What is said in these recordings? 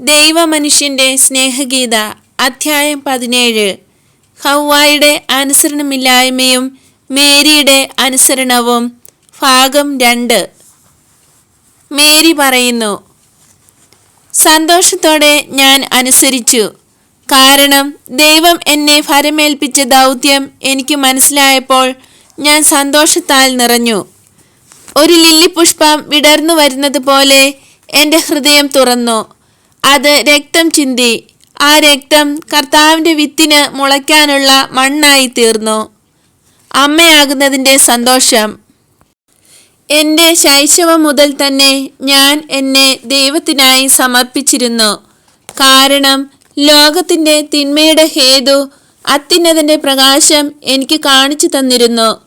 ദൈവമനുഷ്യന്റെ സ്നേഹഗീത അധ്യായം പതിനേഴ്. ഹൗവായുടെ അനുസരണമില്ലായ്മയും മേരിയുടെ അനുസരണവും. ഭാഗം രണ്ട്. മേരി പറയുന്നു സന്തോഷത്തോടെ ഞാൻ അനുസരിച്ചു. കാരണം ദൈവം എന്നെ ഫലമേൽപ്പിച്ച ദൗത്യം എനിക്ക് മനസ്സിലായപ്പോൾ ഞാൻ സന്തോഷത്താൽ നിറഞ്ഞു. ഒരു ലില്ലി പുഷ്പം വിടർന്നു വരുന്നത് പോലെ എന്റെ ഹൃദയം തുറന്നു. അത് രക്തം ചിന്തി. ആ രക്തം കർത്താവിന്റെ വിത്തിന് മുളയ്ക്കാനുള്ള മണ്ണായി തീർന്നു. അമ്മയാകുന്നതിന്റെ സന്തോഷം. എന്റെ ശൈശവം മുതൽ തന്നെ ഞാൻ എന്നെ ദൈവത്തിനായി സമർപ്പിച്ചിരുന്നു. കാരണം ലോകത്തിന്റെ തിന്മയുടെ ഹേതു അത്യുന്നതിന്റെ പ്രകാശം എനിക്ക് കാണിച്ചു തന്നിരുന്നു.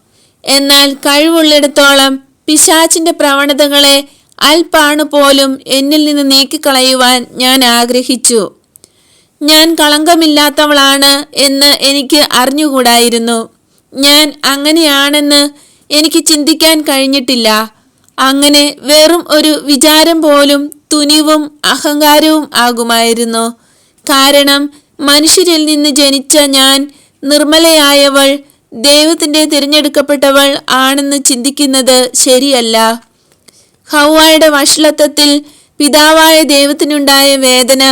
എന്നാൽ കഴിവുള്ളിടത്തോളം പിശാച്ചിന്റെ പ്രവണതകളെ അൽപ്പാണു പോലും എന്നിൽ നിന്ന് നീക്കിക്കളയുവാൻ ഞാൻ ആഗ്രഹിച്ചു. ഞാൻ കളങ്കമില്ലാത്തവളാണ് എന്ന് എനിക്ക് അറിഞ്ഞുകൂടായിരുന്നു. ഞാൻ അങ്ങനെയാണെന്ന് എനിക്ക് ചിന്തിക്കാൻ കഴിഞ്ഞിട്ടില്ല. അങ്ങനെ വെറും ഒരു വിചാരം പോലും തുനിവും അഹങ്കാരവും ആകുമായിരുന്നു. കാരണം മനുഷ്യരിൽ നിന്ന് ജനിച്ച ഞാൻ നിർമ്മലയായവൾ ദൈവത്തിന്റെ തിരഞ്ഞെടുക്കപ്പെട്ടവൾ ആണെന്ന് ചിന്തിക്കുന്നത് ശരിയല്ല. ഹൗവായുടെ വഷളത്വത്തിൽ പിതാവായ ദൈവത്തിനുണ്ടായ വേദന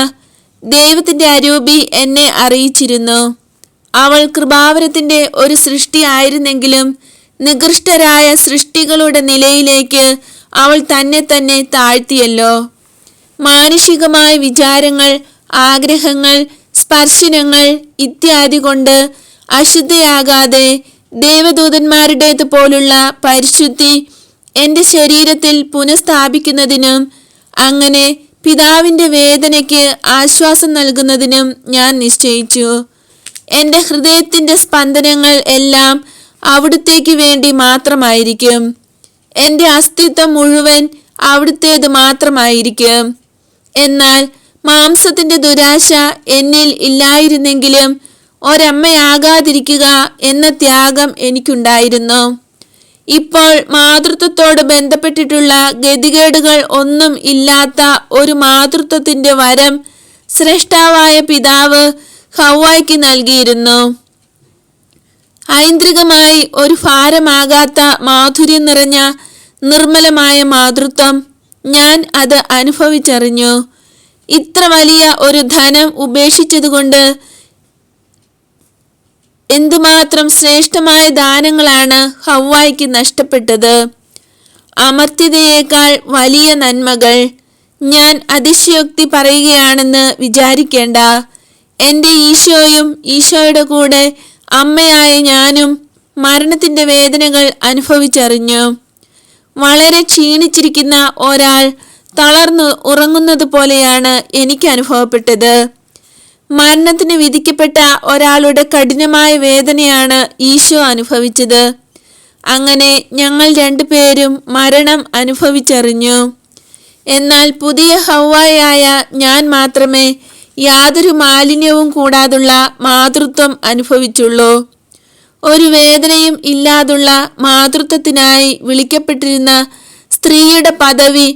ദൈവത്തിന്റെ അരൂപി എന്നെ അറിയിച്ചിരുന്നു. അവൾ കൃപാവരത്തിന്റെ ഒരു സൃഷ്ടി ആയിരുന്നെങ്കിലും നികൃഷ്ടരായ സൃഷ്ടികളുടെ നിലയിലേക്ക് അവൾ തന്നെ തന്നെ താഴ്ത്തിയല്ലോ. മാനുഷികമായ വിചാരങ്ങൾ ആഗ്രഹങ്ങൾ സ്പർശനങ്ങൾ ഇത്യാദി കൊണ്ട് അശുദ്ധയാകാതെ ദേവദൂതന്മാരുടേത് പോലുള്ള പരിശുദ്ധി എന്റെ ശരീരത്തിൽ പുനഃസ്ഥാപിക്കുന്നതിനും അങ്ങനെ പിതാവിന്റെ വേദനയ്ക്ക് ആശ്വാസം നൽകുന്നതിനും ഞാൻ നിശ്ചയിച്ചു. എന്റെ ഹൃദയത്തിന്റെ സ്പന്ദനങ്ങൾ എല്ലാം അവിടുത്തേക്ക് വേണ്ടി മാത്രമായിരിക്കും. എന്റെ അസ്തിത്വം മുഴുവൻ അവിടുത്തേത് മാത്രമായിരിക്കും. എന്നാൽ മാംസത്തിന്റെ ദുരാശ എന്നിൽ ഇല്ലായിരുന്നെങ്കിലും ഒരമ്മയാകാതിരിക്കുക എന്ന ത്യാഗം എനിക്കുണ്ടായിരുന്നു. ഇപ്പോൾ മാതൃത്വത്തോട് ബന്ധപ്പെട്ടിട്ടുള്ള ഗതികേടുകൾ ഒന്നും ഇല്ലാത്ത ഒരു മാതൃത്വത്തിന്റെ വരം ശ്രേഷ്ഠാവായ പിതാവ് ഹൗവായ്ക്ക് നൽകിയിരുന്നു. ഐന്ദ്രികമായി ഒരു ഭാരമാകാത്ത മാധുര്യം നിറഞ്ഞ നിർമ്മലമായ മാതൃത്വം ഞാൻ അത് അനുഭവിച്ചറിഞ്ഞു. ഇത്ര വലിയ ഒരു ധനം ഉപേക്ഷിച്ചതുകൊണ്ട് എന്തുമാത്രം ശ്രേഷ്ഠമായ ദാനങ്ങളാണ് ഹവായിക്ക് നഷ്ടപ്പെട്ടത്? അമർത്യതയേക്കാൾ വലിയ നന്മകൾ. ഞാൻ അതിശയോക്തി പറയുകയാണെന്ന് വിചാരിക്കേണ്ട. എന്റെ ഈശോയും ഈശോയുടെ കൂടെ അമ്മയായ ഞാനും മരണത്തിന്റെ വേദനകൾ അനുഭവിച്ചറിഞ്ഞു. വളരെ ക്ഷീണിച്ചിരിക്കുന്ന ഒരാൾ തളർന്നു ഉറങ്ങുന്നത് പോലെയാണ് എനിക്ക് അനുഭവപ്പെട്ടത്. മരണത്തിന് വിധിക്കപ്പെട്ട ഒരാളുടെ കഠിനമായ വേദനയാണ് ഈശോ അനുഭവിച്ചത്. അങ്ങനെ ഞങ്ങൾ രണ്ടുപേരും മരണം അനുഭവിച്ചറിഞ്ഞു. എന്നാൽ പുതിയ ഹൗവായായ ഞാൻ മാത്രമേ യാതൊരു മാലിന്യവും കൂടാതുള്ള മാതൃത്വം അനുഭവിച്ചുള്ളൂ. ഒരു വേദനയും ഇല്ലാതുള്ള മാതൃത്വത്തിനായി വിളിക്കപ്പെട്ടിരുന്ന സ്ത്രീയുടെ പദവി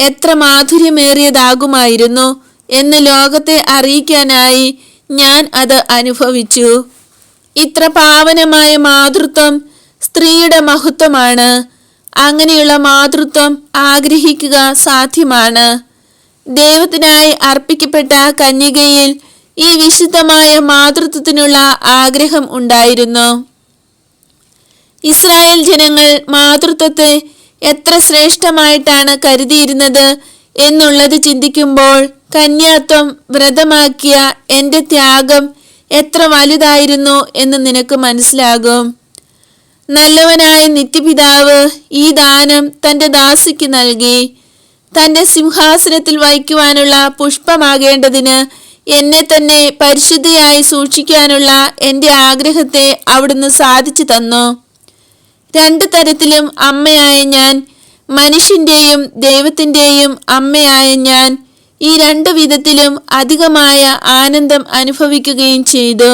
എത്ര മാധുര്യമേറിയതാകുമായിരുന്നു. എന്ന് ലോകത്തെ അറിയിക്കാനായി ഞാൻ അത് അനുഭവിച്ചു. ഇത്ര പാവനമായ മാതൃത്വം സ്ത്രീയുടെ മഹത്വമാണ്. അങ്ങനെയുള്ള മാതൃത്വം ആഗ്രഹിക്കുക സാധ്യമാണ്. ദൈവത്തിനായി അർപ്പിക്കപ്പെട്ട കന്യകയിൽ ഈ വിശുദ്ധമായ മാതൃത്വത്തിനുള്ള ആഗ്രഹം ഉണ്ടായിരുന്നു. ഇസ്രായേൽ ജനങ്ങൾ മാതൃത്വത്തെ എത്ര ശ്രേഷ്ഠമായിട്ടാണ് കരുതിയിരുന്നത് എന്നുള്ളത് ചിന്തിക്കുമ്പോൾ കന്യാത്വം വ്രതമാക്കിയ എന്റെ ത്യാഗം എത്ര വലുതായിരുന്നു എന്ന് നിനക്ക് മനസ്സിലാകും. നല്ലവനായ നിത്യപിതാവ് ഈ ദാനം തന്റെ ദാസിക്ക് നൽകി. തന്റെ സിംഹാസനത്തിൽ വഹിക്കുവാനുള്ള പുഷ്പമാകേണ്ടതിന് എന്നെ തന്നെ പരിശുദ്ധിയായി സൂക്ഷിക്കാനുള്ള എന്റെ ആഗ്രഹത്തെ അവിടുന്ന് സാധിച്ചു തന്നു. രണ്ടു തരത്തിലും അമ്മയായ ഞാൻ മനുഷ്യന്റെയും ദൈവത്തിന്റെയും അമ്മയായ ഞാൻ ഈ രണ്ട് വിധത്തിലും അധികമായ ആനന്ദം അനുഭവിക്കുകയും ചെയ്തു.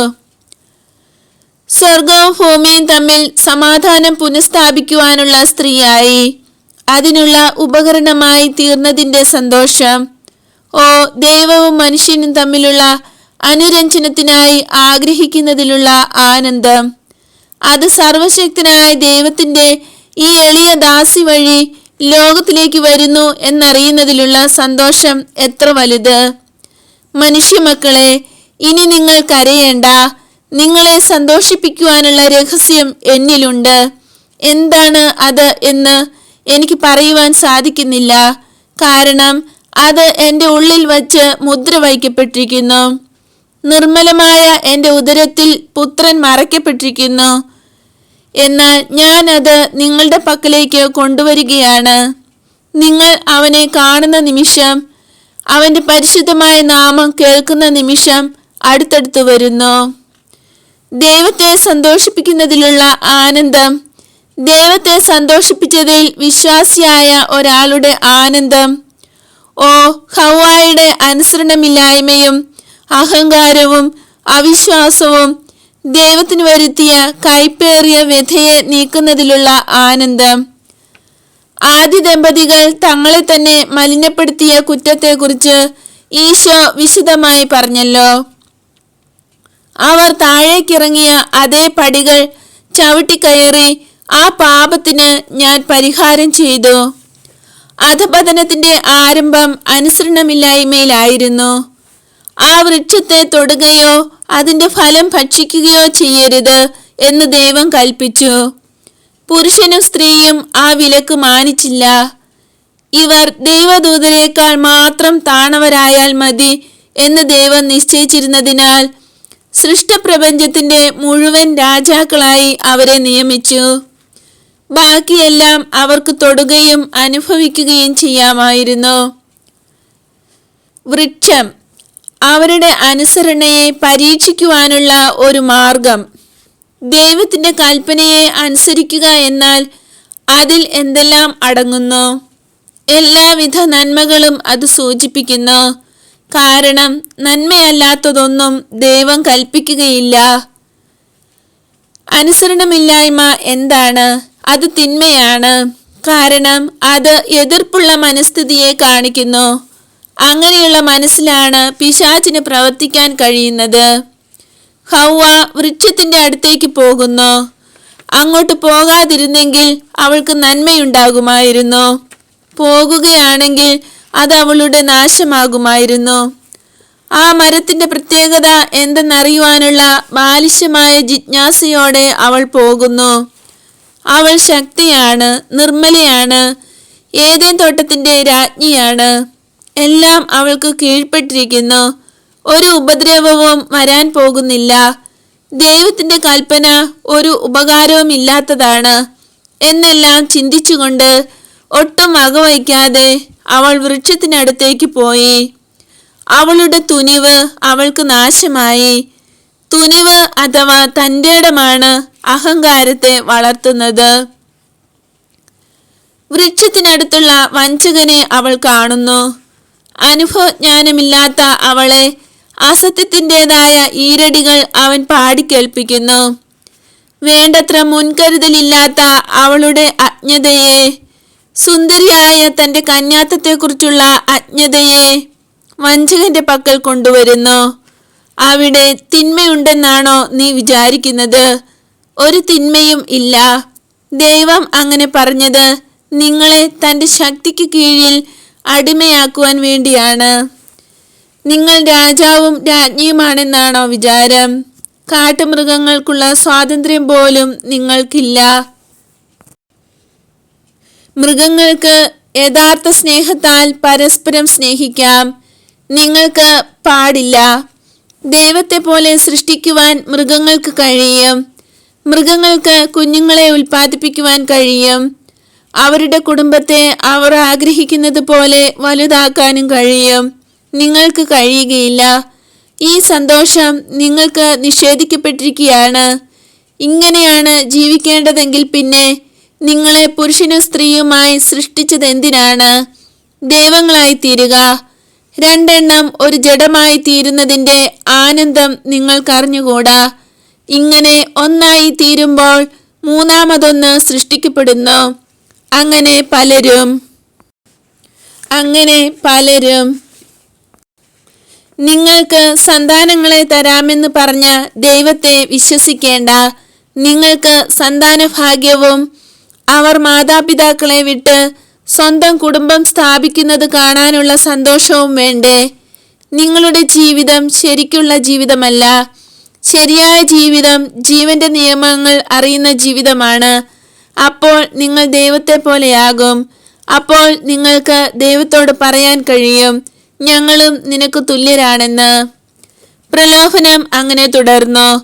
സ്വർഗവും ഭൂമിയും തമ്മിൽ സമാധാനം പുനഃസ്ഥാപിക്കുവാനുള്ള സ്ത്രീയായി. അതിനുള്ള ഉപകരണമായി തീർന്നതിന്റെ സന്തോഷം. ഓ ദൈവവും മനുഷ്യനും തമ്മിലുള്ള അനുരഞ്ജനത്തിനായി ആഗ്രഹിക്കുന്നതിലുള്ള ആനന്ദം. അത് സർവശക്തനായ ദൈവത്തിന്റെ ഈ എളിയ ദാസി വഴി ലോകത്തിലേക്ക് വരുന്നു എന്നറിയുന്നതിലുള്ള സന്തോഷം എത്ര വലുത്? മനുഷ്യമക്കളെ ഇനി നിങ്ങൾ കരയേണ്ട നിങ്ങളെ സന്തോഷിപ്പിക്കുവാനുള്ള രഹസ്യം എന്നിലുണ്ട്. എന്താണ് അത് എന്ന് എനിക്ക് പറയുവാൻ സാധിക്കുന്നില്ല. കാരണം അത് എന്റെ ഉള്ളിൽ വച്ച് മുദ്ര വഹിക്കപ്പെട്ടിരിക്കുന്നു. നിർമ്മലമായ എന്റെ ഉദരത്തിൽ പുത്രൻ മറയ്ക്കപ്പെട്ടിരിക്കുന്നു. എന്നാൽ ഞാൻ അത് നിങ്ങളുടെ പക്കലേക്ക് കൊണ്ടുവരികയാണ്. നിങ്ങൾ അവനെ കാണുന്ന നിമിഷം അവന്റെ പരിശുദ്ധമായ നാമം കേൾക്കുന്ന നിമിഷം അടുത്തടുത്ത് വരുന്നു. ദൈവത്തെ സന്തോഷിപ്പിക്കുന്നതിലുള്ള ആനന്ദം ദൈവത്തെ സന്തോഷിപ്പിച്ചതിൽ വിശ്വാസിയായ ഒരാളുടെ ആനന്ദം ഓ ഹവായുടെ അനുസരണമില്ലായ്മയും അഹങ്കാരവും അവിശ്വാസവും ദൈവത്തിന് വരുത്തിയ കൈപ്പേറിയ വ്യഥയെ നീക്കുന്നതിലുള്ള ആനന്ദം. ആദ്യ ദമ്പതികൾ തങ്ങളെ തന്നെ മലിനപ്പെടുത്തിയ കുറ്റത്തെക്കുറിച്ച് ഈശോ വിശദമായി പറഞ്ഞല്ലോ. അവർ താഴേക്കിറങ്ങിയ അതേ പടികൾ ചവിട്ടിക്കയറി ആ പാപത്തിന് ഞാൻ പരിഹാരം ചെയ്തു. അധപതനത്തിന്റെ ആരംഭം അനുസരണമില്ലായ്മയിലായിരുന്നു. ആ വൃക്ഷത്തെ തൊടുകയോ അതിന്റെ ഫലം ഭക്ഷിക്കുകയോ ചെയ്യരുത് എന്ന് ദൈവം കൽപ്പിച്ചു. പുരുഷനും സ്ത്രീയും ആ വിലക്ക് മാനിച്ചില്ല. ഇവർ ദൈവദൂതരേക്കാൾ മാത്രം താണവരായാൽ മതി എന്ന് ദൈവം നിശ്ചയിച്ചിരുന്നതിനാൽ സൃഷ്ടപ്രപഞ്ചത്തിന്റെ മുഴുവൻ രാജാക്കളായി അവരെ നിയമിച്ചു. ബാക്കിയെല്ലാം അവർക്ക് തൊടുകയും അനുഭവിക്കുകയും ചെയ്യാമായിരുന്നു. വൃക്ഷം അവരുടെ അനുസരണയെ പരീക്ഷിക്കുവാനുള്ള ഒരു മാർഗം. ദൈവത്തിന്റെ കൽപ്പനയെ അനുസരിക്കുക എന്നാൽ അതിൽ എന്തെല്ലാം അടങ്ങുന്നു? എല്ലാവിധ നന്മകളും അത് സൂചിപ്പിക്കുന്നു. കാരണം നന്മയല്ലാത്തതൊന്നും ദൈവം കൽപ്പിക്കുകയില്ല. അനുസരണമില്ലായ്മ എന്താണ്? അത് തിന്മയാണ്. കാരണം അത് എതിർപ്പുള്ള മനസ്ഥിതിയെ കാണിക്കുന്നു. അങ്ങനെയുള്ള മനസ്സിലാണ് പിശാചിന് പ്രവർത്തിക്കാൻ കഴിയുന്നത്. ഹൗവ വൃക്ഷത്തിന്റെ അടുത്തേക്ക് പോകുന്നു. അങ്ങോട്ട് പോകാതിരുന്നെങ്കിൽ അവൾക്ക് നന്മയുണ്ടാകുമായിരുന്നു. പോകുകയാണെങ്കിൽ അത് അവളുടെ നാശമാകുമായിരുന്നു. ആ മരത്തിന്റെ പ്രത്യേകത എന്തെന്നറിയുവാനുള്ള ബാലിശമായ ജിജ്ഞാസയോടെ അവൾ പോകുന്നു. അവൾ ശക്തിയാണ് നിർമ്മലയാണ് ഏതേൻ തോട്ടത്തിന്റെ രാജ്ഞിയാണ്. എല്ലാം അവൾക്ക് കീഴ്പ്പെട്ടിരിക്കുന്നു. ഒരു ഉപദ്രവവും വരാൻ പോകുന്നില്ല. ദൈവത്തിന്റെ കൽപ്പന ഒരു ഉപകാരവും ഇല്ലാത്തതാണ്. എന്നെല്ലാം ചിന്തിച്ചുകൊണ്ട് ഒട്ടും വകവയ്ക്കാതെ അവൾ വൃക്ഷത്തിനടുത്തേക്ക് പോയി. അവളുടെ തുനിവ് അവൾക്ക് നാശമായി. തുനിവ് അഥവാ തന്റെ ഇടമാണ് അഹങ്കാരത്തെ വളർത്തുന്നത്. വൃക്ഷത്തിനടുത്തുള്ള വഞ്ചകനെ അവൾ കാണുന്നു. അനുഭവജ്ഞാനമില്ലാത്ത അവളെ അസത്യത്തിന്റെതായ ഈരടികൾ അവൻ പാടിക്കേൾപ്പിക്കുന്നു വേണ്ടത്ര മുൻകരുതലില്ലാത്ത അവളുടെ അജ്ഞതയെ സുന്ദരിയായ തന്റെ കന്യാത്തത്തെക്കുറിച്ചുള്ള അജ്ഞതയെ വഞ്ചകന്റെ പക്കൽ കൊണ്ടുവരുന്നു. അവിടെ തിന്മയുണ്ടെന്നാണോ നീ വിചാരിക്കുന്നത്? ഒരു തിന്മയും ഇല്ല. ദൈവം അങ്ങനെ പറഞ്ഞത് നിങ്ങളെ തന്റെ ശക്തിക്ക് കീഴിൽ അടിമയാക്കുവാൻ വേണ്ടിയാണ്. നിങ്ങൾ രാജാവും രാജ്ഞിയുമാണെന്നാണോ വിചാരം? കാട്ടുമൃഗങ്ങൾക്കുള്ള സ്വാതന്ത്ര്യം പോലും നിങ്ങൾക്കില്ല. മൃഗങ്ങൾക്ക് യഥാർത്ഥ സ്നേഹത്താൽ പരസ്പരം സ്നേഹിക്കാം. നിങ്ങൾക്ക് പാടില്ല. ദൈവത്തെ പോലെ സൃഷ്ടിക്കുവാൻ മൃഗങ്ങൾക്ക് കഴിയും. മൃഗങ്ങൾക്ക് കുഞ്ഞുങ്ങളെ ഉൽപ്പാദിപ്പിക്കുവാൻ കഴിയും. അവരുടെ കുടുംബത്തെ അവർ ആഗ്രഹിക്കുന്നത് പോലെ വലുതാക്കാനും കഴിയും. നിങ്ങൾക്ക് കഴിയുകയില്ല. ഈ സന്തോഷം നിങ്ങൾക്ക് നിഷേധിക്കപ്പെട്ടിരിക്കുകയാണ്. ഇങ്ങനെയാണ് ജീവിക്കേണ്ടതെങ്കിൽ പിന്നെ നിങ്ങളെ പുരുഷനും സ്ത്രീയുമായി സൃഷ്ടിച്ചത് എന്തിനാണ് ദൈവങ്ങളായി തീരുക. രണ്ടെണ്ണം ഒരു ജഡമായി തീരുന്നതിന്റെ ആനന്ദം നിങ്ങൾക്കറിഞ്ഞുകൂടാ. ഇങ്ങനെ ഒന്നായി തീരുമ്പോൾ മൂന്നാമതൊന്ന് സൃഷ്ടിക്കപ്പെടുന്നു. അങ്ങനെ പലരും അങ്ങനെ പലരും. നിങ്ങൾക്ക് സന്താനങ്ങളെ തരാമെന്ന് പറഞ്ഞ ദൈവത്തെ വിശ്വസിക്കേണ്ട നിങ്ങൾക്ക് സന്താന ഭാഗ്യവും അവർ മാതാപിതാക്കളെ വിട്ട് സ്വന്തം കുടുംബം സ്ഥാപിക്കുന്നത് കാണാനുള്ള സന്തോഷവും വേണ്ടേ? നിങ്ങളുടെ ജീവിതം ശരിക്കുള്ള ജീവിതമല്ല. ശരിയായ ജീവിതം ജീവന്റെ നിയമങ്ങൾ അറിയുന്ന ജീവിതമാണ്. അപ്പോൾ നിങ്ങൾ ദൈവത്തെ പോലെയാകും. അപ്പോൾ നിങ്ങൾക്ക് ദൈവത്തോട് പറയാൻ കഴിയും ഞങ്ങളും നിനക്ക് തുല്യരാണെന്ന്. പ്രലോഭനം അങ്ങനെ തുടർന്നു.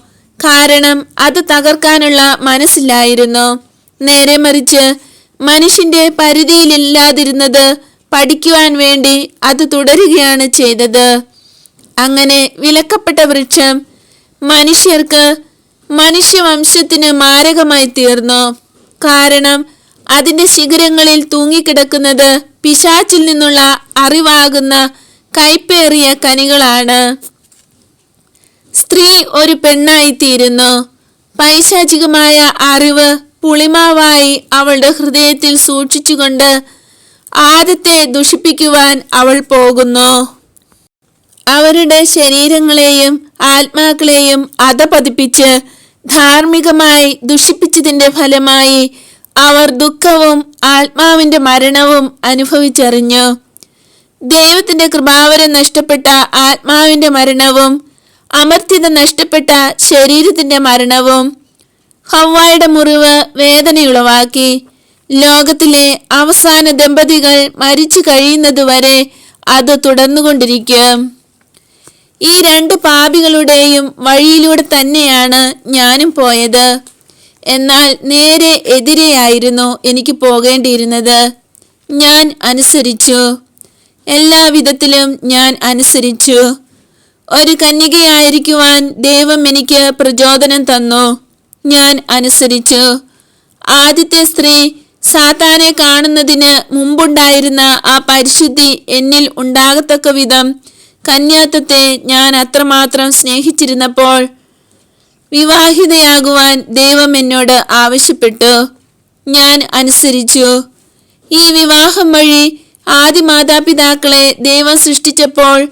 കാരണം അത് തകർക്കാനുള്ള മനസ്സില്ലായിരുന്നു. നേരെ മറിച്ച് മനുഷ്യന്റെ പരിധിയിലില്ലാതിരുന്നത് പഠിക്കുവാൻ വേണ്ടി അത് തുടരുകയാണ് ചെയ്തത്. അങ്ങനെ വിലക്കപ്പെട്ട വൃക്ഷം മനുഷ്യർക്ക് മനുഷ്യവംശത്തിന് മാരകമായി തീർന്നു. കാരണം അതിന്റെ ശിഖരങ്ങളിൽ തൂങ്ങിക്കിടക്കുന്നത് പിശാച്ചിൽ നിന്നുള്ള അറിവാകുന്ന കൈപ്പേറിയ കനികളാണ്. സ്ത്രീ ഒരു പെണ്ണായി തീരുന്നു പൈശാചികമായ അറിവ് പുളിമാവായി അവളുടെ ഹൃദയത്തിൽ സൂക്ഷിച്ചുകൊണ്ട് ആദ്യത്തെ ദുഷിപ്പിക്കുവാൻ അവൾ പോകുന്നു. അവരുടെ ശരീരങ്ങളെയും ആത്മാക്കളെയും അധപതിപ്പിച്ച് ധാർമ്മികമായി ദുഷിപ്പിച്ചതിന്റെ ഫലമായി അവർ ദുഃഖവും ആത്മാവിന്റെ മരണവും അനുഭവിച്ചറിഞ്ഞു. ദൈവത്തിന്റെ കൃപാവരം നഷ്ടപ്പെട്ട ആത്മാവിന്റെ മരണവും അമർത്യത നഷ്ടപ്പെട്ട ശരീരത്തിന്റെ മരണവും ഹവ്വായുടെ മുറിവ് വേദനയുളവാക്കി. ലോകത്തിലെ അവസാന ദമ്പതികൾ മരിച്ചു കഴിയുന്നതുവരെ അത് തുടർന്നുകൊണ്ടിരിക്കും. ഈ രണ്ട് പാപികളുടെയും വഴിയിലൂടെ തന്നെയാണ് ഞാനും പോയത്. എന്നാൽ നേരെ എതിരെയായിരുന്നു എനിക്ക് പോകേണ്ടിയിരുന്നത്. ഞാൻ അനുസരിച്ചു. എല്ലാവിധത്തിലും ഞാൻ അനുസരിച്ചു. ഒരു കന്യകയായിരിക്കുവാൻ ദൈവം എനിക്ക് പ്രചോദനം തന്നു. ഞാൻ അനുസരിച്ചു. ആദ്യത്തെ സ്ത്രീ സാത്താനെ കാണുന്നതിന് മുമ്പുണ്ടായിരുന്ന ആ പരിശുദ്ധി എന്നിൽ ഉണ്ടാകത്തക്ക വിധം കന്യാത്വത്തെ ഞാൻ അത്രമാത്രം സ്നേഹിച്ചിരുന്നപ്പോൾ വിവാഹിതയാകുവാൻ ദൈവം എന്നോട് ആവശ്യപ്പെട്ടു. ഞാൻ അനുസരിച്ചു. ഈ വിവാഹം വഴി ആദ്യ മാതാപിതാക്കളെ ദൈവം സൃഷ്ടിച്ചപ്പോൾ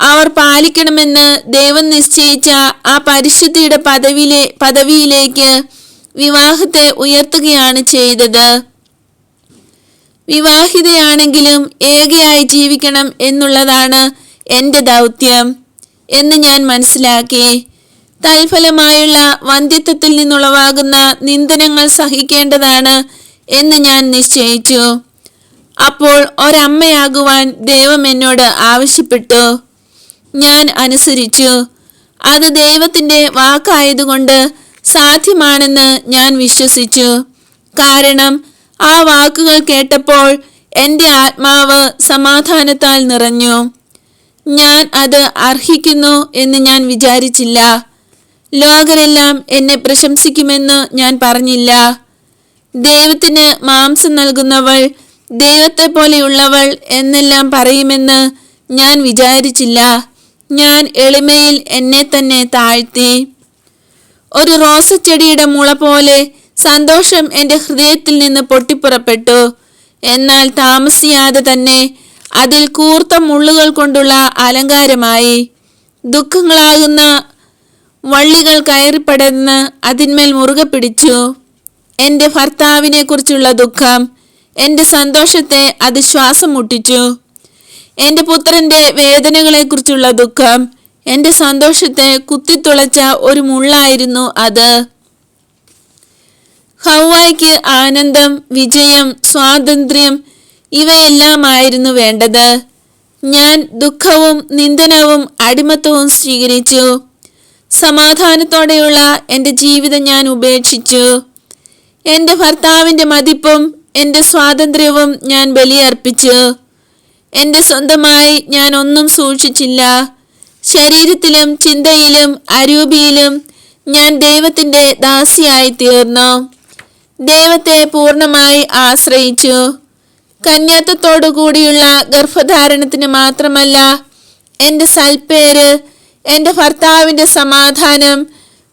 അവർ പാലിക്കണമെന്ന് ദൈവം നിശ്ചയിച്ച ആ പരിശുദ്ധിയുടെ പദവിയിലെ പദവിയിലേക്ക് വിവാഹത്തെ ഉയർത്തുകയാണ് ചെയ്തത്. വിവാഹിതയാണെങ്കിലും ഏകയായി ജീവിക്കണം എന്നുള്ളതാണ് എന്റെ ദൗത്യം എന്ന് ഞാൻ മനസ്സിലാക്കി. തൽഫലമായുള്ള വന്ധ്യത്വത്തിൽ നിന്നുളവാകുന്ന നിന്ദനങ്ങൾ സഹിക്കേണ്ടതാണ് എന്ന് ഞാൻ നിശ്ചയിച്ചു. അപ്പോൾ ഒരമ്മയാകുവാൻ ദൈവം എന്നോട് ആവശ്യപ്പെട്ടു. ഞാൻ അനുസരിച്ചു. അത് ദൈവത്തിന്റെ വാക്കായതുകൊണ്ട് സാധ്യമാണെന്ന് ഞാൻ വിശ്വസിച്ചു. കാരണം ആ വാക്കുകൾ കേട്ടപ്പോൾ എന്റെ ആത്മാവ് സമാധാനത്താൽ നിറഞ്ഞു. ഞാൻ അത് അർഹിക്കുന്നു എന്ന് ഞാൻ വിചാരിച്ചില്ല. ലോകരെല്ലാം എന്നെ പ്രശംസിക്കുമെന്ന് ഞാൻ പറഞ്ഞില്ല. ദൈവത്തിന് മാംസം നൽകുന്നവൾ ദൈവത്തെ പോലെയുള്ളവൾ എന്നെല്ലാം പറയുമെന്ന് ഞാൻ വിചാരിച്ചില്ല. ഞാൻ എളിമയിൽ എന്നെ തന്നെ താഴ്ത്തി. ഒരു റോസച്ചെടിയുടെ മുള പോലെ സന്തോഷം എന്റെ ഹൃദയത്തിൽ നിന്ന് പൊട്ടിപ്പുറപ്പെട്ടു. എന്നാൽ താമസിയാതെ തന്നെ അതിൽ കൂർത്ത മുള്ളുകൾ കൊണ്ടുള്ള അലങ്കാരമായി ദുഃഖങ്ങളാകുന്ന വള്ളികൾ കയറിപ്പടന്ന് അതിന്മേൽ മുറുകെ പിടിച്ചു. എന്റെ ഭർത്താവിനെ കുറിച്ചുള്ള ദുഃഖം എന്റെ സന്തോഷത്തെ അത് ശ്വാസം മുട്ടിച്ചു. എന്റെ പുത്രന്റെ വേദനകളെക്കുറിച്ചുള്ള ദുഃഖം എന്റെ സന്തോഷത്തെ കുത്തിത്തുളച്ച ഒരു മുള്ളായിരുന്നു അത്. ഹൗവായ്ക്ക് ആനന്ദം വിജയം സ്വാതന്ത്ര്യം ഇവയെല്ലാമായിരുന്നു വേണ്ടത്. ഞാൻ ദുഃഖവും നിന്ദനവും അടിമത്തവും സ്വീകരിച്ചു. സമാധാനത്തോടെയുള്ള എന്റെ ജീവിതം ഞാൻ ഉപേക്ഷിച്ചു. എന്റെ ഭർത്താവിന്റെ മതിപ്പും എന്റെ സ്വാതന്ത്ര്യവും ഞാൻ ബലിയർപ്പിച്ചു. എന്റെ സ്വന്തമായി ഞാൻ ഒന്നും സൂക്ഷിച്ചില്ല. ശരീരത്തിലും ചിന്തയിലും അരൂപിയിലും ഞാൻ ദൈവത്തിന്റെ ദാസിയായി തീർന്നു ദൈവത്തെ പൂർണമായി ആശ്രയിച്ചു. കന്യാത്വത്തോടു കൂടിയുള്ള ഗർഭധാരണത്തിന് മാത്രമല്ല എന്റെ സൽപ്പേര് എന്റെ ഭർത്താവിന്റെ സമാധാനം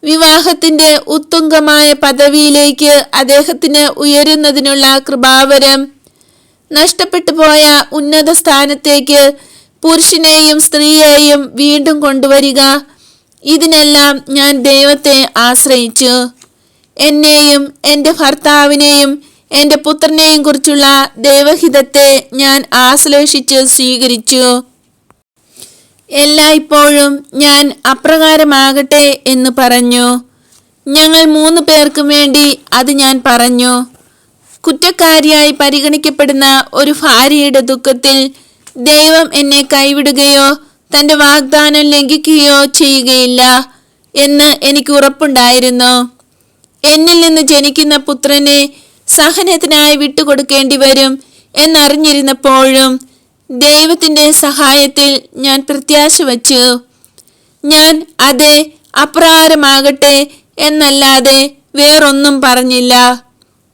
വിവാഹത്തിന്റെ ഉത്തുംഗമായ പദവിയിലേക്ക് അദ്ദേഹത്തിന് ഉയരുന്നതിനുള്ള കൃപാവരം നഷ്ടപ്പെട്ടു പോയ ഉന്നത സ്ഥാനത്തേക്ക് പുരുഷനെയും സ്ത്രീയെയും വീണ്ടും കൊണ്ടുവരിക ഇതിനെല്ലാം ഞാൻ ദൈവത്തെ ആശ്രയിച്ചു. എന്നെയും എന്റെ ഭർത്താവിനെയും എന്റെ പുത്രനെയും കുറിച്ചുള്ള ദൈവഹിതത്തെ ഞാൻ ആശ്ലേഷിച്ച് സ്വീകരിച്ചു. എല്ലായ്പ്പോഴും ഞാൻ അപ്രകാരമാകട്ടെ എന്ന് പറഞ്ഞു. ഞങ്ങൾ മൂന്ന് പേർക്കും വേണ്ടി അത് ഞാൻ പറഞ്ഞു. കുറ്റക്കാരിയായി പരിഗണിക്കപ്പെടുന്ന ഒരു ഭാര്യയുടെ ദുഃഖത്തിൽ ദൈവം എന്നെ കൈവിടുകയോ തന്റെ വാഗ്ദാനം ലംഘിക്കുകയോ ചെയ്യുകയില്ല എന്ന് എനിക്ക് ഉറപ്പുണ്ടായിരുന്നു. എന്നിൽ നിന്ന് ജനിക്കുന്ന പുത്രനെ സഹനത്തിനായി വിട്ടുകൊടുക്കേണ്ടി വരും എന്നറിഞ്ഞിരുന്നപ്പോഴും ദൈവത്തിന്റെ സഹായത്തിൽ ഞാൻ പ്രത്യാശ വച്ചു. ഞാൻ അതെ അപ്രകാരമാകട്ടെ എന്നല്ലാതെ വേറൊന്നും പറഞ്ഞില്ല.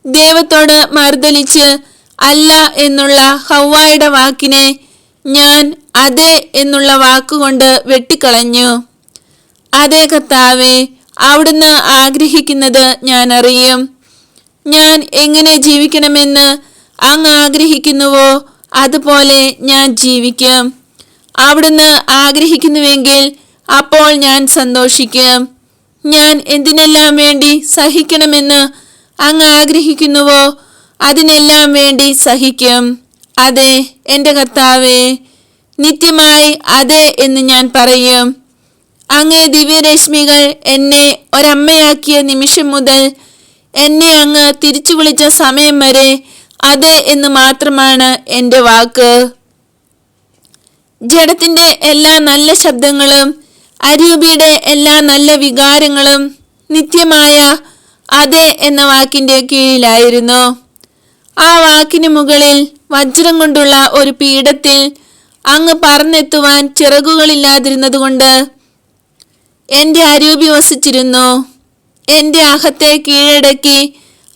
ദൈവത്തോട് മറുതലിച്ച് അല്ല എന്നുള്ള ഹൗവായുടെ വാക്കിനെ ഞാൻ അതെ എന്നുള്ള വാക്കുകൊണ്ട് വെട്ടിക്കളഞ്ഞു. അതേ കർത്താവെ അവിടുന്ന് ആഗ്രഹിക്കുന്നത് ഞാൻ അറിയും ഞാൻ എങ്ങനെ ജീവിക്കണമെന്ന് അങ്ങ് ആഗ്രഹിക്കുന്നുവോ അതുപോലെ ഞാൻ ജീവിക്കും. അവിടുന്ന് ആഗ്രഹിക്കുന്നുവെങ്കിൽ അപ്പോൾ ഞാൻ സന്തോഷിക്കും. ഞാൻ എന്തിനെല്ലാം വേണ്ടി സഹിക്കണമെന്ന് അങ്ങ് ആഗ്രഹിക്കുന്നുവോ അതിനെല്ലാം വേണ്ടി സഹിക്കും. അതെ എന്റെ കർത്താവേ നിത്യമായി അതെ എന്ന് ഞാൻ പറയും. അങ്ങേ ദിവ്യരശ്മികൾ എന്നെ ഒരമ്മയാക്കിയ നിമിഷം മുതൽ എന്നെ അങ്ങ് തിരിച്ചു വിളിച്ച സമയം വരെ അതെ എന്ന് മാത്രമാണ് എന്റെ വാക്ക്. ജഡത്തിന്റെ എല്ലാ നല്ല ശബ്ദങ്ങളും അരൂപിയുടെ എല്ലാ നല്ല വികാരങ്ങളും നിത്യമായ അതെ എന്ന വാക്കിന്റെ കീഴിലായിരുന്നു. ആ വാക്കിന് മുകളിൽ വജ്രം കൊണ്ടുള്ള ഒരു പീഠത്തിൽ അങ്ങ് പറന്നെത്തുവാൻ ചിറകുകളില്ലാതിരുന്നതുകൊണ്ട് എന്റെ അരൂപി വസിച്ചിരുന്നു. എന്റെ അഹത്തെ കീഴടക്കി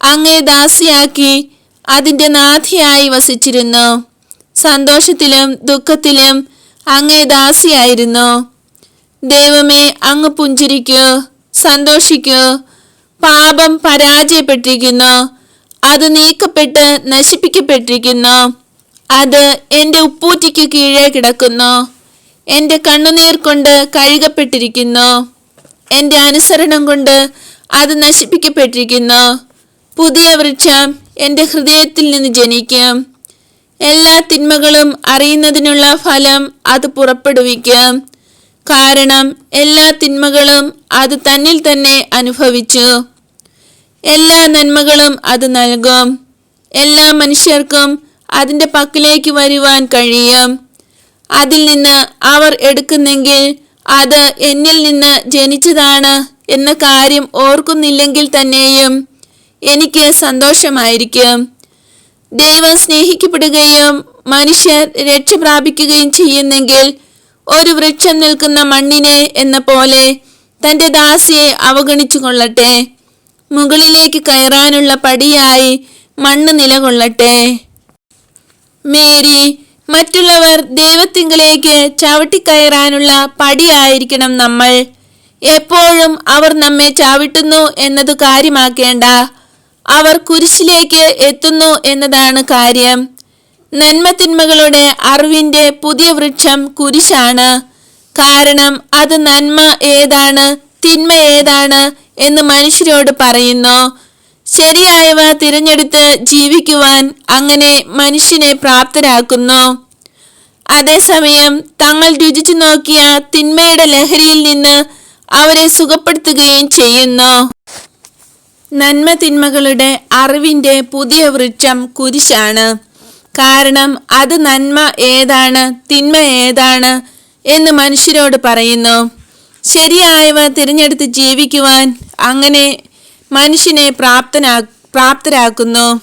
അങ്ങേ ദാസിയാക്കി അതിന്റെ നാഥിയായി വസിച്ചിരുന്നു. സന്തോഷത്തിലും ദുഃഖത്തിലും അങ്ങേ ദാസിയായിരുന്നു. ദൈവമേ അങ്ങ് പുഞ്ചിരിക്കൂ സന്തോഷിക്കൂ പാപം പരാജയപ്പെട്ടിരിക്കുന്നു അത് നീക്കപ്പെട്ട് നശിപ്പിക്കപ്പെട്ടിരിക്കുന്നു അത് എന്റെ ഉപ്പൂറ്റിക്ക് കീഴെ കിടക്കുന്നു എന്റെ കണ്ണുനീർ കൊണ്ട് കഴുകപ്പെട്ടിരിക്കുന്നു എന്റെ അനുസരണം കൊണ്ട് അത് നശിപ്പിക്കപ്പെട്ടിരിക്കുന്നു പുതിയ വൃക്ഷം എന്റെ ഹൃദയത്തിൽ നിന്ന് ജനിക്കും. എല്ലാ തിന്മകളും അറിയുന്നതിനുള്ള ഫലം അത് പുറപ്പെടുവിക്കും. കാരണം എല്ലാ തിന്മകളും അത് തന്നിൽ തന്നെ അനുഭവിച്ചു. എല്ലാ നന്മകളും അത് നൽകും. എല്ലാ മനുഷ്യർക്കും അതിന്റെ പക്കിലേക്ക് വരുവാൻ കഴിയും. അതിൽ നിന്ന് അവർ എടുക്കുന്നെങ്കിൽ അത് എന്നിൽ നിന്ന് ജനിച്ചതാണ് എന്ന കാര്യം ഓർക്കുന്നില്ലെങ്കിൽ തന്നെയും എനിക്ക് സന്തോഷമായിരിക്കും. ദൈവം സ്നേഹിക്കപ്പെടുകയും മനുഷ്യർ രക്ഷ പ്രാപിക്കുകയും ചെയ്യുന്നെങ്കിൽ ഒരു വൃക്ഷം നിൽക്കുന്ന മണ്ണിനെ എന്ന പോലെ തന്റെ ദാസിയെ അവഗണിച്ചു കൊള്ളട്ടെ. മുകളിലേക്ക് കയറാനുള്ള പടിയായി മണ്ണ് നിലകൊള്ളട്ടെ. മേരി മറ്റുള്ളവർ ദൈവത്തിങ്കലേക്ക് ചവിട്ടിക്കയറാനുള്ള പടിയായിരിക്കണം നമ്മൾ. എപ്പോഴും അവർ നമ്മെ ചാവിട്ടുന്നു എന്നത് കാര്യമാക്കേണ്ട. അവർ കുരിശിലേക്ക് എത്തുന്നു എന്നതാണ് കാര്യം. നന്മതിന്മകളുടെ അറിവിന്റെ പുതിയ വൃക്ഷം കുരിശാണ്. കാരണം അത് നന്മ ഏതാണ് തിന്മ ഏതാണ് എന്ന് മനുഷ്യരോട് പറയുന്നു. ശരിയായവ തിരഞ്ഞെടുത്ത് ജീവിക്കുവാൻ അങ്ങനെ മനുഷ്യനെ പ്രാപ്തരാക്കുന്നു. അതേസമയം തങ്ങൾ രുചിച്ചു നോക്കിയ തിന്മയുടെ ലഹരിയിൽ നിന്ന് അവരെ സുഖപ്പെടുത്തുകയും ചെയ്യുന്നു. നന്മ തിന്മകളുടെ അറിവിന്റെ പുതിയ വൃക്ഷം കുരിശാണ്. കാരണം അത് നന്മ ഏതാണ് തിന്മ ഏതാണ് എന്ന് മനുഷ്യരോട് പറയുന്നു. ശരിയായവ തിരഞ്ഞെടുത്ത് ജീവിക്കുവാൻ അങ്ങനെ മനുഷ്യനെ പ്രാപ്തനാ പ്രാപ്തരാക്കുന്നു.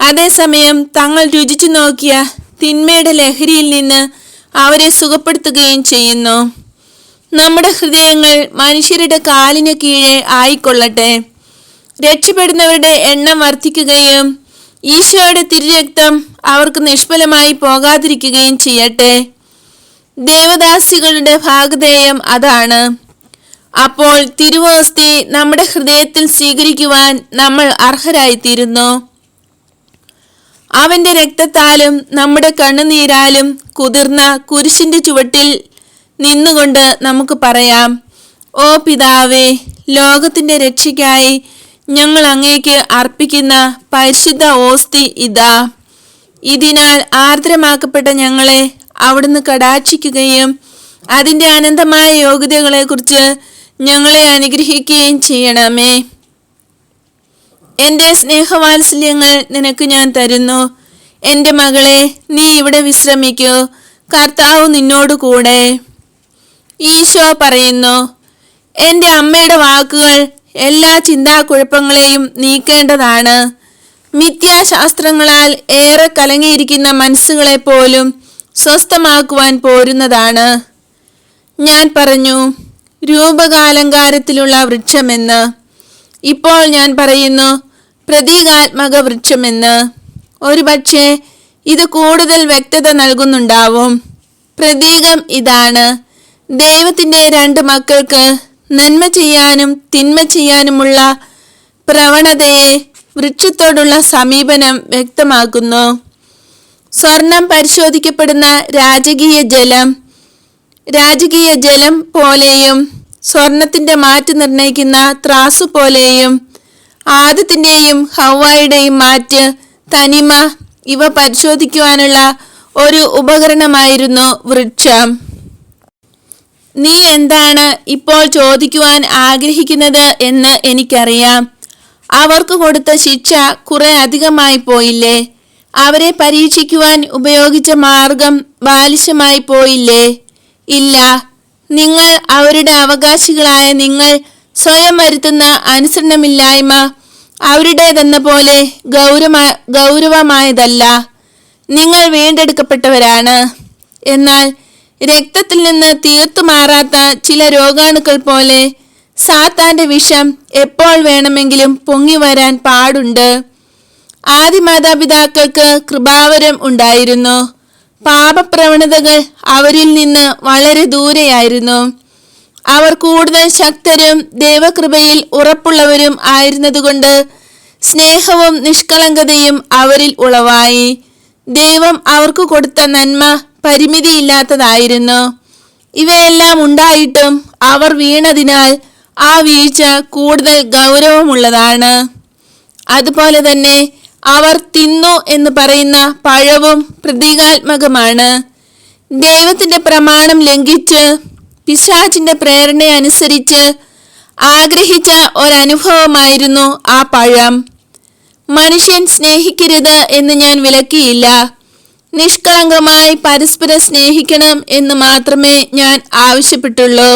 അതേസമയം തങ്ങൾ രുചിച്ചു നോക്കിയ തിന്മയുടെ ലഹരിയിൽ നിന്ന് അവരെ സുഖപ്പെടുത്തുകയും ചെയ്യുന്നു. നമ്മുടെ ഹൃദയങ്ങൾ മനുഷ്യരുടെ കാലിന് കീഴെ ആയിക്കൊള്ളട്ടെ. രക്ഷപ്പെടുന്നവരുടെ എണ്ണം വർദ്ധിക്കുകയും ഈശോയുടെ തിരുരക്തം അവർക്ക് നിഷ്ഫലമായി പോകാതിരിക്കുകയും ചെയ്യട്ടെ. ദേവദാസികളുടെ ഭാഗധേയം അതാണ്. അപ്പോൾ തിരുവോസ്തി നമ്മുടെ ഹൃദയത്തിൽ സ്വീകരിക്കുവാൻ നമ്മൾ അർഹരായിത്തീരുന്നു. അവന്റെ രക്തത്താലും നമ്മുടെ കണ്ണുനീരാലും കുതിർന്ന കുരിശിന്റെ ചുവട്ടിൽ നിന്നുകൊണ്ട് നമുക്ക് പറയാം ഓ പിതാവേ ലോകത്തിന്റെ രക്ഷയ്ക്കായി ഞങ്ങൾ അങ്ങേക്ക് അർപ്പിക്കുന്ന പരിശുദ്ധ ഓസ്തി ഇതാ. ഇതിനാൽ ആർദ്രമാക്കപ്പെട്ട ഞങ്ങളെ അവിടുന്ന് കടാക്ഷിക്കുകയും അതിന്റെ അനന്തമായ യോഗ്യതകളെക്കുറിച്ച് ഞങ്ങളെ അനുഗ്രഹിക്കുകയും ചെയ്യണമേ. എന്റെ സ്നേഹവാത്സല്യങ്ങൾ നിനക്ക് ഞാൻ തരുന്നു. എന്റെ മകളെ നീ ഇവിടെ വിശ്രമിക്കൂ. കർത്താവ് നിന്നോട് കൂടെ ഈശോ പറയുന്നു എന്റെ അമ്മയുടെ വാക്കുകൾ എല്ലാ ചിന്താക്കുഴപ്പങ്ങളെയും നീക്കേണ്ടതാണ്. മിഥ്യാശാസ്ത്രങ്ങളാൽ ഏറെ കലങ്ങിയിരിക്കുന്ന മനസ്സുകളെ പോലും സ്വസ്ഥമാക്കുവാൻ പോരുന്നതാണ്. ഞാൻ പറഞ്ഞു രൂപകാലങ്കാരത്തിലുള്ള വൃക്ഷമെന്ന്. ഇപ്പോൾ ഞാൻ പറയുന്നു പ്രതീകാത്മക വൃക്ഷമെന്ന്. ഒരുപക്ഷെ ഇത് കൂടുതൽ വ്യക്തത നൽകുന്നുണ്ടാവും. പ്രതീകം ഇതാണ്. ദൈവത്തിന്റെ രണ്ട് മക്കൾക്ക് നന്മ ചെയ്യാനും തിന്മ ചെയ്യാനുമുള്ള പ്രവണതയെ വൃക്ഷത്തോടുള്ള സമീപനം വ്യക്തമാക്കുന്നു. സ്വർണം പരിശോധിക്കപ്പെടുന്ന രാജകീയ ജലം രാജകീയ ജലം പോലെയും സ്വർണത്തിന്റെ മാറ്റ് നിർണയിക്കുന്ന ത്രാസു പോലെയും ആദത്തിന്റെയും ഹവായുടെയും മാറ്റ് തനിമ ഇവ പരിശോധിക്കുവാനുള്ള ഒരു ഉപകരണമായിരുന്നു വൃക്ഷം. നീ എന്താണ് ഇപ്പോൾ ചോദിക്കുവാൻ ആഗ്രഹിക്കുന്നത് എന്ന് എനിക്കറിയാം. അവർക്ക് കൊടുത്ത ശിക്ഷ കുറെ അധികമായി പോയില്ലേ? അവരെ പരീക്ഷിക്കുവാൻ ഉപയോഗിച്ച മാർഗം ബാലിശമായി പോയില്ലേ? ഇല്ല. നിങ്ങൾ അവരുടെ അവകാശികളായ നിങ്ങൾ സ്വയം വരുത്തുന്ന അനുസരണമില്ലായ്മ അവരുടേതെന്ന പോലെ ഗൗരവ ഗൗരവമായതല്ല. നിങ്ങൾ വീണ്ടെടുക്കപ്പെട്ടവരാണ്. എന്നാൽ രക്തത്തിൽ നിന്ന് തീർത്തു മാറാത്ത ചില രോഗാണുക്കൾ പോലെ സാത്താന്റെ വിഷം എപ്പോൾ വേണമെങ്കിലും പൊങ്ങി വരാൻ പാടുണ്ട്. ആദ്യ മാതാപിതാക്കൾക്ക് കൃപാവരം ഉണ്ടായിരുന്നു. പാപപ്രവണതകൾ അവരിൽ നിന്ന് വളരെ ദൂരെയായിരുന്നു. അവർ കൂടുതൽ ശക്തരും ദൈവകൃപയിൽ ഉറപ്പുള്ളവരും ആയിരുന്നതുകൊണ്ട് സ്നേഹവും നിഷ്കളങ്കതയും അവരിൽ ഉളവായി. ദൈവം അവർക്ക് കൊടുത്ത നന്മ പരിമിതിയില്ലാത്തതായിരുന്നു. ഇവയെല്ലാം ഉണ്ടായിട്ടും അവർ വീണതിനാൽ ആ വീഴ്ച കൂടുതൽ ഗൗരവമുള്ളതാണ്. അതുപോലെ തന്നെ അവർ തിന്നു എന്ന് പറയുന്ന പഴവും പ്രതീകാത്മകമാണ്. ദൈവത്തിന്റെ പ്രമാണം ലംഘിച്ച് പിശാചിന്റെ പ്രേരണയനുസരിച്ച് ആഗ്രഹിച്ച ഒരനുഭവമായിരുന്നു ആ പഴം. മനുഷ്യൻ സ്നേഹിക്കരുത് എന്ന് ഞാൻ വിലക്കിയില്ല. നിഷ്കളങ്കമായി പരസ്പരം സ്നേഹിക്കണം എന്ന് മാത്രമേ ഞാൻ ആവശ്യപ്പെട്ടുള്ളൂ.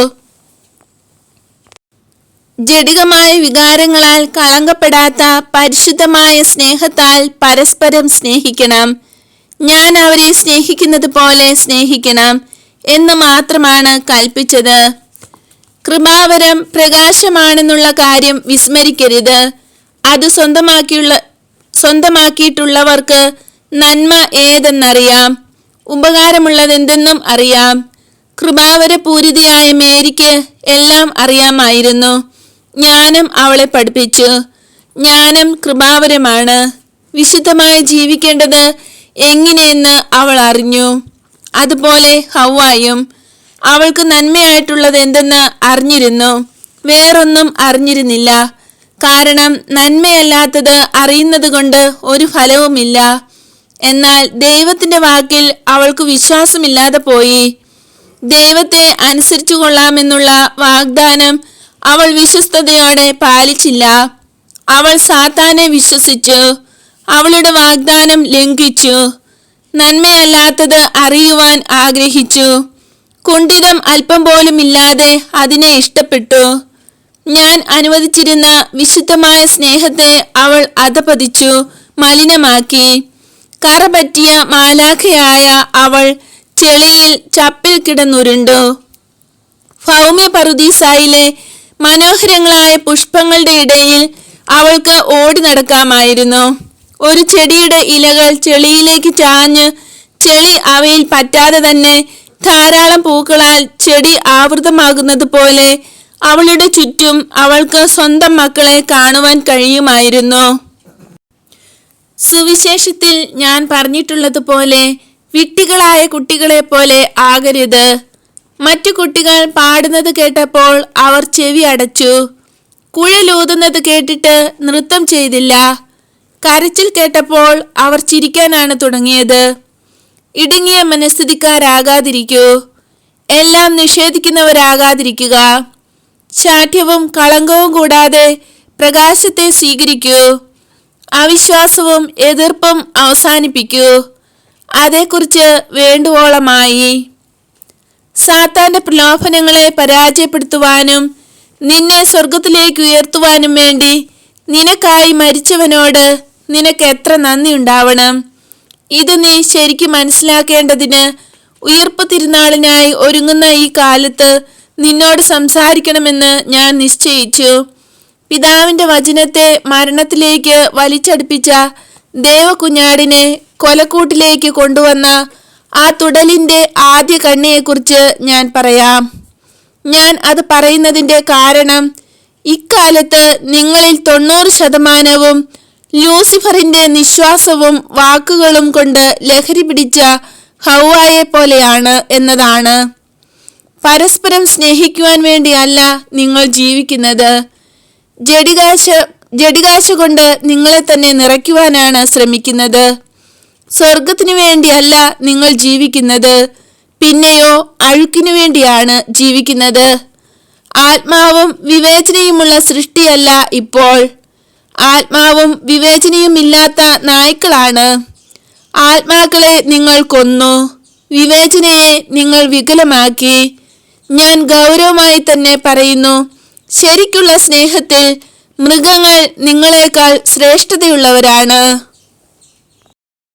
ജഡികമായ വികാരങ്ങളാൽ കളങ്കപ്പെടാത്ത പരിശുദ്ധമായ സ്നേഹത്താൽ പരസ്പരം സ്നേഹിക്കണം. ഞാൻ അവരെ സ്നേഹിക്കുന്നത് പോലെ സ്നേഹിക്കണം എന്ന് മാത്രമാണ് കൽപ്പിച്ചത്. കൃപാവരം പ്രകാശമാണെന്നുള്ള കാര്യം വിസ്മരിക്കരുത്. അത് സ്വന്തമാക്കിയുള്ള സ്വന്തമാക്കിയിട്ടുള്ളവർക്ക് നന്മ ഏതെന്നറിയാം. ഉപകാരമുള്ളതെന്തെന്നും അറിയാം. കൃപാവരപൂരിതയായ മേരിക്ക് എല്ലാം അറിയാമായിരുന്നു. ജ്ഞാനം അവളെ പഠിപ്പിച്ചു. ജ്ഞാനം കൃപാവരമാണ്. വിശുദ്ധമായി ജീവിക്കേണ്ടത് എങ്ങനെയെന്ന് അവൾ അറിഞ്ഞു. അതുപോലെ ഹൗവായും അവൾക്ക് നന്മയായിട്ടുള്ളത് എന്തെന്ന് അറിഞ്ഞിരുന്നു. വേറൊന്നും അറിഞ്ഞിരുന്നില്ല. കാരണം നന്മയല്ലാത്തത് അറിയുന്നത് കൊണ്ട് ഒരു ഫലവുമില്ല. എന്നാൽ ദൈവത്തിന്റെ വാക്കിൽ അവൾക്ക് വിശ്വാസമില്ലാതെ പോയി. ദൈവത്തെ അനുസരിച്ചു കൊള്ളാമെന്നുള്ള വാഗ്ദാനം അവൾ വിശ്വസ്തയോടെ പാലിച്ചില്ല. അവൾ സാത്താനെ വിശ്വസിച്ചു. അവളുടെ വാഗ്ദാനം ലംഘിച്ചു. നന്മയല്ലാത്തത് അറിയുവാൻ ആഗ്രഹിച്ചു. കുണ്ഠിതം അല്പം പോലും ഇല്ലാതെ അതിനെ ഇഷ്ടപ്പെട്ടു. ഞാൻ അനുവദിച്ചിരുന്ന വിശുദ്ധമായ സ്നേഹത്തെ അവൾ അധപതിച്ചു മലിനമാക്കി. കറ പറ്റിയ മാലാഖയായ അവൾ ചെളിയിൽ ചപ്പിൽ കിടന്നുരുണ്ടു. ഭൗമ്യ പറുദീസായിലെ മനോഹരങ്ങളായ പുഷ്പങ്ങളുടെ ഇടയിൽ അവൾക്ക് ഓടി നടക്കാമായിരുന്നു. ഒരു ചെടിയുടെ ഇലകൾ ചെളിയിലേക്ക് ചാഞ്ഞ് ചെളി അവയിൽ പറ്റാതെ തന്നെ ധാരാളം പൂക്കളാൽ ചെടി ആവൃതമാകുന്നത് പോലെ അവളുടെ ചുറ്റും അവൾക്ക് സ്വന്തം മക്കളെ കാണുവാൻ കഴിയുമായിരുന്നു. സുവിശേഷത്തിൽ ഞാൻ പറഞ്ഞിട്ടുള്ളതുപോലെ വിട്ടികളായ കുട്ടികളെ പോലെ ആകരുത്. മറ്റു കുട്ടികൾ പാടുന്നത് കേട്ടപ്പോൾ അവർ ചെവി അടച്ചു. കുഴലൂതുന്നത് കേട്ടിട്ട് നൃത്തം ചെയ്തില്ല. കരച്ചിൽ കേട്ടപ്പോൾ അവർ ചിരിക്കാനാണ് തുടങ്ങിയത്. ഇടുങ്ങിയ മനസ്ഥിതിക്കാരാകാതിരിക്കൂ. എല്ലാം നിഷേധിക്കുന്നവരാകാതിരിക്കുക. ശാഠ്യവും കളങ്കവും കൂടാതെ പ്രകാശത്തെ സ്വീകരിക്കൂ. അവിശ്വാസവും എതിർപ്പും അവസാനിപ്പിക്കൂ. അതേക്കുറിച്ച് വേണ്ടുവോളമായി. സാത്താന്റെ പ്രലോഭനങ്ങളെ പരാജയപ്പെടുത്തുവാനും നിന്നെ സ്വർഗത്തിലേക്ക് ഉയർത്തുവാനും വേണ്ടി നിനക്കായി മരിച്ചവനോട് നിനക്ക് എത്ര നന്ദി ഉണ്ടാവണം. ഇത് നീ ശരിക്കും മനസ്സിലാക്കേണ്ടതിന് ഉയർപ്പ് തിരുനാളിനായി ഒരുങ്ങുന്ന ഈ കാലത്ത് നിന്നോട് സംസാരിക്കണമെന്ന് ഞാൻ നിശ്ചയിച്ചു. പിതാവിന്റെ വചനത്തെ മരണത്തിലേക്ക് വലിച്ചടുപ്പിച്ച ദേവകുഞ്ഞാടിനെ കൊലക്കൂട്ടിലേക്ക് കൊണ്ടുവന്ന ആ തുടലിന്റെ ആദ്യ കണ്ണിയെക്കുറിച്ച് ഞാൻ പറയാം. ഞാൻ അത് പറയുന്നതിന്റെ കാരണം ഇക്കാലത്ത് നിങ്ങളിൽ തൊണ്ണൂറ് ശതമാനവും ലൂസിഫറിന്റെ നിശ്വാസവും വാക്കുകളും കൊണ്ട് ലഹരി പിടിച്ച ഹൗവായെ പോലെയാണ് എന്നതാണ്. പരസ്പരം സ്നേഹിക്കുവാൻ വേണ്ടിയല്ല നിങ്ങൾ ജീവിക്കുന്നത്. ജഡികാശ ജഡികാശ കൊണ്ട് നിങ്ങളെ തന്നെ നിറയ്ക്കുവാനാണ് ശ്രമിക്കുന്നത്. സ്വർഗത്തിനു വേണ്ടിയല്ല നിങ്ങൾ ജീവിക്കുന്നത്. പിന്നെയോ അഴുക്കിനു വേണ്ടിയാണ് ജീവിക്കുന്നത്. ആത്മാവും വിവേചനയുമുള്ള സൃഷ്ടിയല്ല ഇപ്പോൾ. ആത്മാവും വിവേചനയുമില്ലാത്ത നായ്ക്കളാണ്. ആത്മാക്കളെ നിങ്ങൾ കൊന്നു. വിവേചനയെ നിങ്ങൾ വികലമാക്കി. ഞാൻ ഗൗരവമായി തന്നെ പറയുന്നു. ശരിക്കുള്ള സ്നേഹത്തിൽ മൃഗങ്ങൾ നിങ്ങളെക്കാൾ ശ്രേഷ്ഠതയുള്ളവരാണ്.